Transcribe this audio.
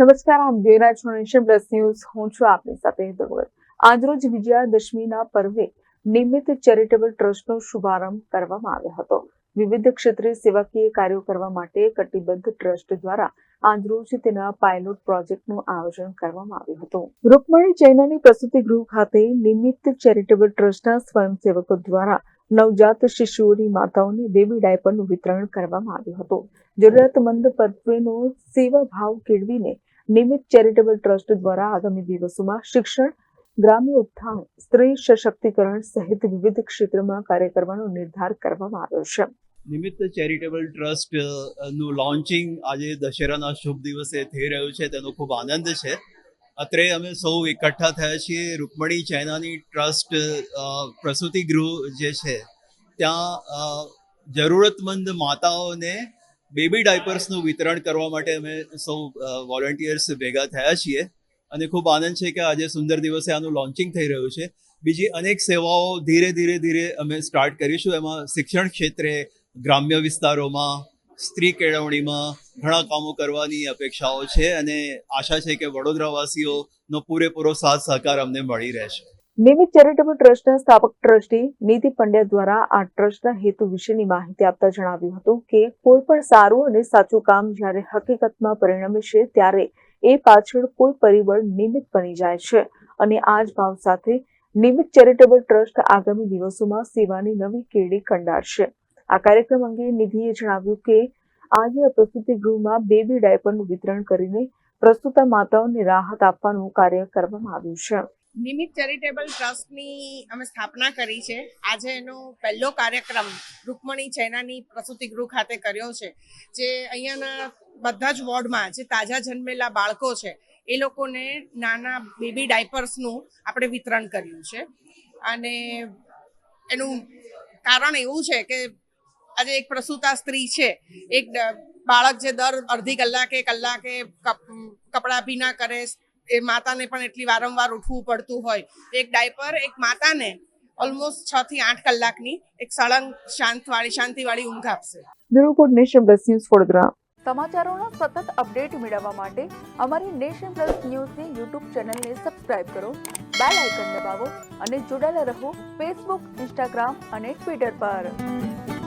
નમસ્કાર, આપ જોઈ રહ્યા છો નેશન પ્લસ ન્યૂઝ. હું છું આપની સાથે હેતલ આજરોજ વિજયાદશમીના પર્વે નિમિત્ત ચેરિટેબલ ટ્રસ્ટનો શુભારંભ કરવામાં આવ્યો હતો. વિવિધ ક્ષેત્રે સેવાકીય કાર્યો કરવા માટે કટિબદ્ધ ટ્રસ્ટ દ્વારા આજરોજ તેના પાયલોટ પ્રોજેક્ટનું આયોજન કરવામાં આવ્યું હતું. રૂકમણી ચૈનાની પ્રસૂતિ ગૃહ ખાતે નિમિત્ત ચેરિટેબલ ટ્રસ્ટના સ્વયંસેવકો દ્વારા નવજાત શિશુઓની માતાઓને બેબી ડાયપરનું વિતરણ કરવામાં આવ્યું હતું. જરૂરિયાતમંદ પત્નીનો સેવા ભાવ કેળવીને નિમિત્ત ચેરિટેબલ ટ્રસ્ટ દ્વારા આગામી દિવસોમાં શિક્ષણ, ગ્રામ્ય ઉત્થાન, સ્ત્રી સશક્તિકરણ સહિત વિવિધ ક્ષેત્રમાં કાર્ય કરવાનો નિર્ધાર કરવામાં આવ્યો છે. નિમિત્ત ચેરિટેબલ ટ્રસ્ટનું લોન્ચિંગ આજે દશેરાના શુભ દિવસે થઈ રહ્યું છે, તેનો ખૂબ આનંદ છે. અત્રે અમે સૌ એકઠા થયા છીએ. રૂકમણી ચૈનાની ટ્રસ્ટ પ્રસૂતિ ગૃહ જે છે, ત્યાં જરૂરતમંદ માતાઓને બેબી ડાયપર્સનું વિતરણ કરવા માટે અમે સૌ વોલન્ટિયર્સ ભેગા થયા છીએ. અને ખૂબ આનંદ છે કે આજે સુંદર દિવસે આનું લોન્ચિંગ થઈ રહ્યું છે. બીજી અનેક સેવાઓ ધીરે ધીરે ધીરે અમે સ્ટાર્ટ કરીશું. એમાં શિક્ષણ ક્ષેત્રે, ગ્રામ્ય વિસ્તારોમાં, સ્ત્રી કેળવણીમાં ઘણા કામો કરવાની અપેક્ષાઓ છે. અને આશા છે કે વડોદરાવાસીઓનો પૂરેપૂરો સાથ સહકાર અમને મળી રહેશે. નિમિત્ત ચેરિટેબલ ટ્રસ્ટના સ્થાપક ટ્રસ્ટી નીતિ પંડ્યા દ્વારા આ ટ્રસ્ટના હેતુ વિશેની માહિતી આપતા જણાવ્યું હતું કે કોઈ પણ સારું અને સાચું કામ જ્યારે હકીકતમાં પરિણમે છે, ત્યારે એ પાછળ કોઈ પરિબળ નિમિત્ત બની જાય છે. અને આ જ ભાવ સાથે નિમિત ચેરિટેબલ ટ્રસ્ટ આગામી દિવસોમાં સેવાની નવી કેડી કંડારશે. આ કાર્યક્રમ અંગે નિધિએ જણાવ્યું કે, આજે આ પ્રસૂતિ ગૃહમાં બેબી ડાયપરનું વિતરણ કરીને પ્રસ્તુતા માતાઓને રાહત આપવાનું કાર્ય કરવામાં આવ્યું છે. નિમિત્ત ચેરિટેબલ ટ્રસ્ટની અમે સ્થાપના કરી છે. આજે એનો પહેલો કાર્યક્રમ રૂકમણી ચૈનાની પ્રસૂતિ ગૃહ ખાતે કર્યો છે, જે અહીંયાના બધા જ વોર્ડમાં જે તાજા જન્મેલા બાળકો છે, એ લોકોને નાના બેબી ડાયપર્સનું આપણે વિતરણ કર્યું છે. અને એનું કારણ એવું છે કે આજે એક પ્રસૂતા સ્ત્રી છે, એક બાળક જે દર અડધી કલાકે કલાકે કપ- કપડાં ભીના કરે એ માતાને પણ એટલી વારંવાર ઉઠવું પડતું હોય. એક ડાયપર એક માતાને ઓલમોસ્ટ છ થી આઠ કલાકની એક સળંગ શાંતવાળી શાંતિવાળી ઊંઘ આપશે. Bureau nation plus news Vadodara. સમાચારોના સતત અપડેટ મેળવવા માટે અમારી નેશન પ્લસ ન્યૂઝની યુટ્યુબ ચેનલને સબસ્ક્રાઇબ કરો બેલ આઇકન દબાવો અને જોડાયેલા રહો ફેસબુક ઇન્સ્ટાગ્રામ અને ટ્વિટર પર.